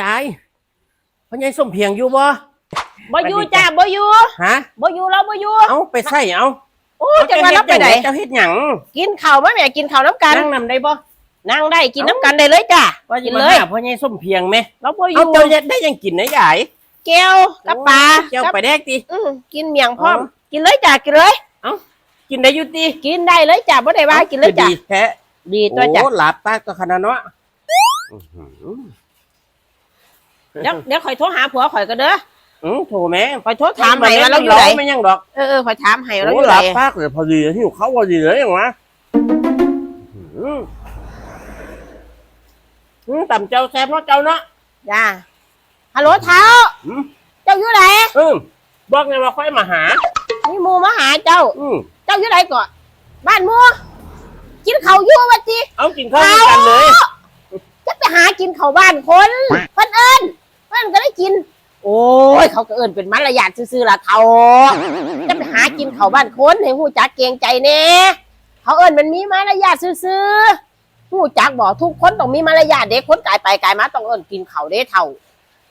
ยายพ่อใหญ่ส้มเพียงอยู่บ่บ่อยู่จ้าบ่อยู่ฮะบ่อยู่แล้วบ่อยู่เอาไปใส่เอาโอ้จังว่าเราไปไหนเจ้าเฮ็ดหยังกินข้าวบ่แม่กินข้าวน้ำกันนั่งนำได้บ่นั่งได้กินน้ำกันได้เลยจ้าว่ากิจะนมาเลยหาพ่อใหญ่ส้มเพียงไหมเราบ่อเอายู่เจ้าจะได้ยังกินนะยายแก้วกับปลาเจ้ากับไปแดกติอืมกินเมียงพร้อมอ๋อกินเลยจ้ากินเลยกินได้อยู่ติกินได้เลยจ้าบ่ได้ว่ากินเลยจ้าดีแท้ดีตัวจ้าโอ้หลับตาก็ขนาดนั้นวะอื้อหือ เดี๋ยวเดี๋ยวข่อยโทรหาผัวข่อยก็เด้อ อือโถแม่ข่อยโทรถามให้ว่าเราอยู่ไหน ไม่ยังดอกเออเออข่อยถามให้ว่าเราอโอ้ยู่หไหนลับปากเลยพอดีหิวเขาพอดีเลยอย่างวะอืมอืมต่ำเจ้าแซ่บเนาะเจ้าเนาะจ้าฮัลโหลเท้าอืมเจ้าอยู่ไหนอืมบอกไงว่าค่อยมาหามีหมูมาหาเจ้า อืมเจ้าอยู่ไหนก่อนบ้านหมูกินข้าวอยู่ว่าติเอากินข้าวด้วยกันเลยจะไปหากินข้าวบ้านคนเพิ่นเอิ้นเพิ่นก็ได้กิน โอ้ยเขาก็เอิ้นเป็นมารยาทซื่อๆล่ะเฒ่าจะไปหากินข้าวบ้านคนให้ฮู้จักเกรงใจแน่เขาเอิ้นมันมีมารยาทซื่อๆฮู้จักบ่ทุกคนต้องมีมารยาทเด็กคนกายไปกายมาต้องเอิ้นกินข้าวเด้เฒ่า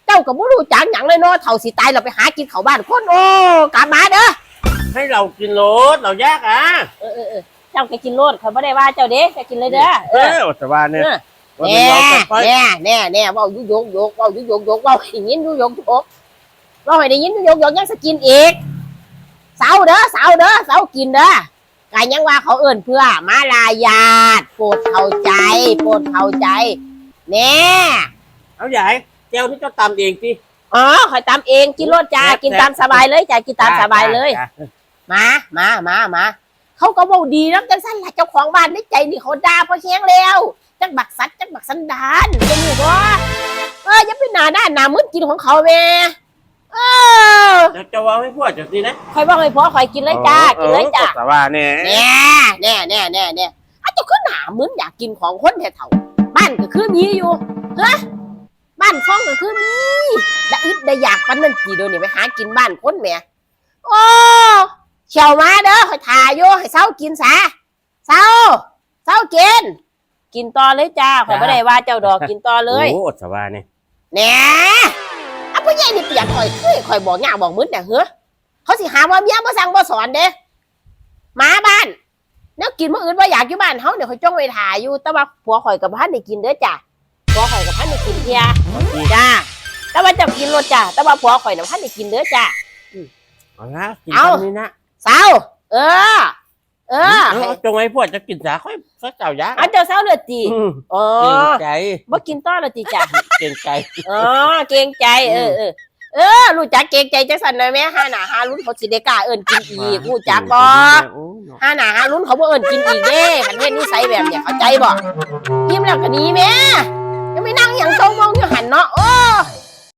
เจ้าก็บ่รู้จักหยังเลยเนาะเฒ่าสิตายเราไปหากินข้าวบ้านคนโอ้กลับมาเด้อให้เรากินรสเราแยกอะเออเออเออเจ้าก็กินโลดเขาไม่ได้ว่าเจ้าเด้จะกินเลยเด้อเอเอออแต่ว่าเนี่ย เออ ว่าแน่เป็นเราจะไปแน่แน่แน่เว่ายุยกยกเว่ายุยกยกเว่าให้ยินยุยกยกเว่าให้ได้ยินยุยกยกยังสกินอีกเสาเด้อเสาเด้อเสากินเด้อกายยังว่าเขาเอิ่นเพื่อมาลายาทโปรดเข้าใจโปรดเข้าใจแน่เอาใหญ่เจ้านี่เจ้าตำเองสิอ๋อคอยตามเองกินรสจ้ากินตามสบายเลยจ้ากินตามสบายเลย จ้ะมามามามาเขาก็บอกดีนะจังสั้นแหละเจ้าของบ้านในใจนี่เขาด่าพอเชียงแล้วจักบัก สัตว์จักบักสันดานจะอยู่ว่าเอออย่าไปหนาหน้าหนามึนกินของเขาแม่เออเจ้าจะว่าให้พวกเจ้าสินะคอยบอกให้พ่อคอยกินเลยจ้ากินเลยจ้าแต่ว่าเนี่ยแน่แน่แน่แน่แน่อาจจะขึ้นหนามึนอยากกินของคนแถวๆบ้านก็คือมีอยู่เฮ้บ้านช่องก็คือมีได้อึดได้อยากปันนั่นกี่เดียวนี่ไปหากินบ้านคนแม่โอ้เฉียวมาเด้อคอยถ่ายอยู่ให้เศร้ากินซะเศร้าเศร้ากิน กินต่อเลยจ้าคอยไม่ได้ว่าเจ้าดอกกินต่อเลยโอ้แต่ว่าเนี่ยแหน่อะผู้ใหญ่นี่เปลี่ยนคอยเคยคอยบอกง่าบอกมึดเนี่ยเฮ้อเขาสิหาว่าเมียบ่สั่งบ่สอนเด้หมาบ้านเนื้อกินมื้ออื่นว่าอยากอยู่บ้านเฮาเดี๋ยวคอยจ้องไว้ถ่ายอยู่ แต่ว่าผัวข่อยกับพันได้กินเด้อจ้ะผัวข่อยกับพันได้กินเทียจ้าแต่ว่าเจ้ากินรสจ้ะแต่ว่าผัวข่อยน่ะพันได้กินเด้อจ้ะเอาละกินเอาตอนนี้นะเศร้าเออเออเอาจงไว้พวกจะกินสาค่อยสักเจ้ายักษ์เอาเจ้าเศร้าเลยติอืมอ๋อเก่งใจบ่กินต่อเลยติจ้ะเก่งใจ อ๋อเกรงใจ เออเออเออรู้จักเกรงใจจังสันหน่อยแม่ห้าหน้าห้ารุ่นเขาสิได้กล้าเอิ้นกินอีกรู้จักบ่โอ้เนาะห้าหน้าห้ารุ่นเขาบ่เอิ้นกินอีกเด้คันเฮ็ดนิสัยแบบเนี้ยเข้าใจบ่ยิ้มแล้วก็หนีแม่